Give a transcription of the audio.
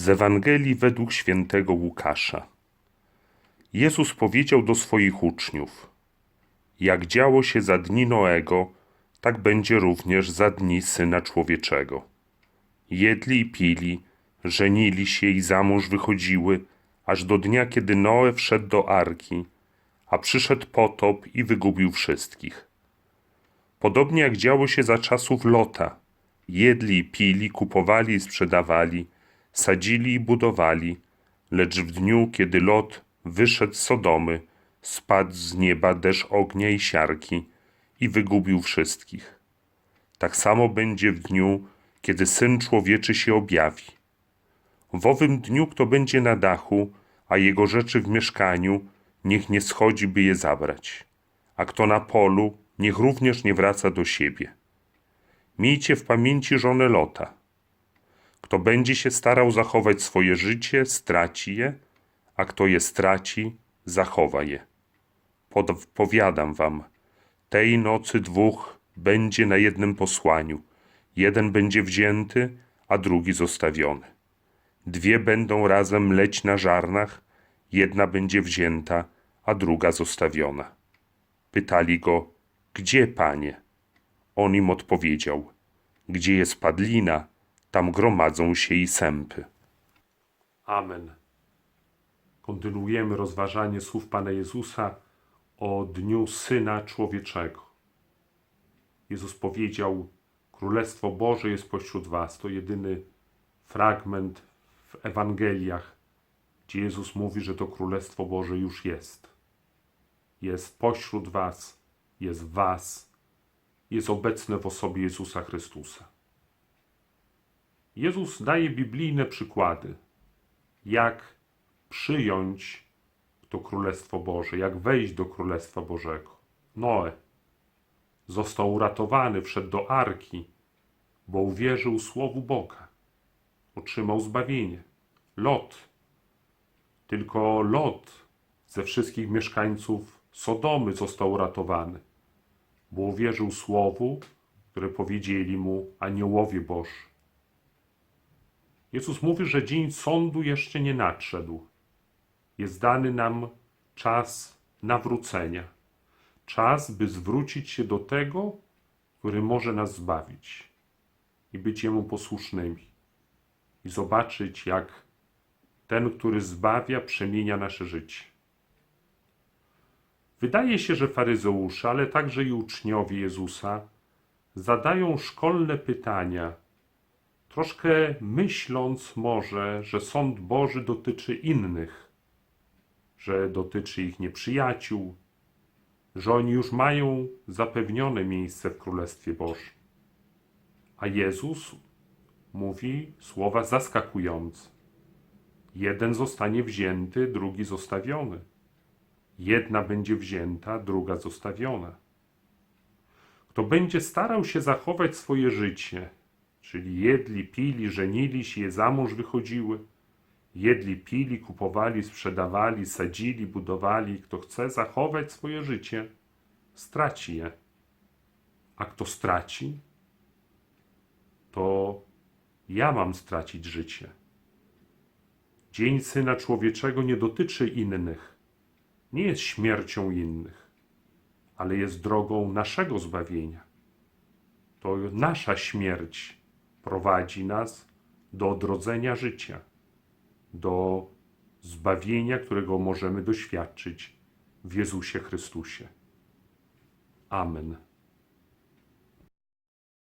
Z Ewangelii według świętego Łukasza. Jezus powiedział do swoich uczniów: Jak działo się za dni Noego, tak będzie również za dni syna człowieczego. Jedli i pili, żenili się i za mąż wychodziły, aż do dnia, kiedy Noe wszedł do arki, a przyszedł potop i wygubił wszystkich. Podobnie jak działo się za czasów Lota. Jedli pili, kupowali i sprzedawali, sadzili i budowali, lecz w dniu, kiedy Lot wyszedł z Sodomy, spadł z nieba deszcz ognia i siarki i wygubił wszystkich. Tak samo będzie w dniu, kiedy Syn Człowieczy się objawi. W owym dniu, kto będzie na dachu, a jego rzeczy w mieszkaniu, niech nie schodzi, by je zabrać. A kto na polu, niech również nie wraca do siebie. Miejcie w pamięci żonę Lota. Kto będzie się starał zachować swoje życie, straci je, a kto je straci, zachowa je. Pod, powiadam wam, tej nocy dwóch będzie na jednym posłaniu. Jeden będzie wzięty, a drugi zostawiony. Dwie będą razem leć na żarnach, jedna będzie wzięta, a druga zostawiona. Pytali go, gdzie, panie? On im odpowiedział, gdzie jest padlina, tam gromadzą się i sępy. Amen. Kontynuujemy rozważanie słów Pana Jezusa o dniu Syna Człowieczego. Jezus powiedział, Królestwo Boże jest pośród was. To jedyny fragment w Ewangeliach, gdzie Jezus mówi, że to Królestwo Boże już jest. Jest pośród was, jest w was, jest obecne w osobie Jezusa Chrystusa. Jezus daje biblijne przykłady, jak przyjąć to Królestwo Boże, jak wejść do Królestwa Bożego. Noe został uratowany, wszedł do arki, bo uwierzył Słowu Boga. Otrzymał zbawienie. Lot. Tylko Lot ze wszystkich mieszkańców Sodomy został uratowany, bo uwierzył Słowu, które powiedzieli mu aniołowie Boży. Jezus mówi, że dzień sądu jeszcze nie nadszedł. Jest dany nam czas nawrócenia. Czas, by zwrócić się do tego, który może nas zbawić i być Jemu posłusznymi. I zobaczyć, jak ten, który zbawia, przemienia nasze życie. Wydaje się, że faryzeusze, ale także i uczniowie Jezusa zadają szkolne pytania, troszkę myśląc może, że sąd Boży dotyczy innych, że dotyczy ich nieprzyjaciół, że oni już mają zapewnione miejsce w Królestwie Bożym. A Jezus mówi słowa zaskakujące. Jeden zostanie wzięty, drugi zostawiony. Jedna będzie wzięta, druga zostawiona. Kto będzie starał się zachować swoje życie, czyli jedli, pili, żenili się, za mąż wychodziły, jedli, pili, kupowali, sprzedawali, sadzili, budowali. Kto chce zachować swoje życie, straci je. A kto straci, to ja mam stracić życie. Dzień Syna Człowieczego nie dotyczy innych, nie jest śmiercią innych, ale jest drogą naszego zbawienia. To nasza śmierć prowadzi nas do odrodzenia życia, do zbawienia, którego możemy doświadczyć w Jezusie Chrystusie. Amen.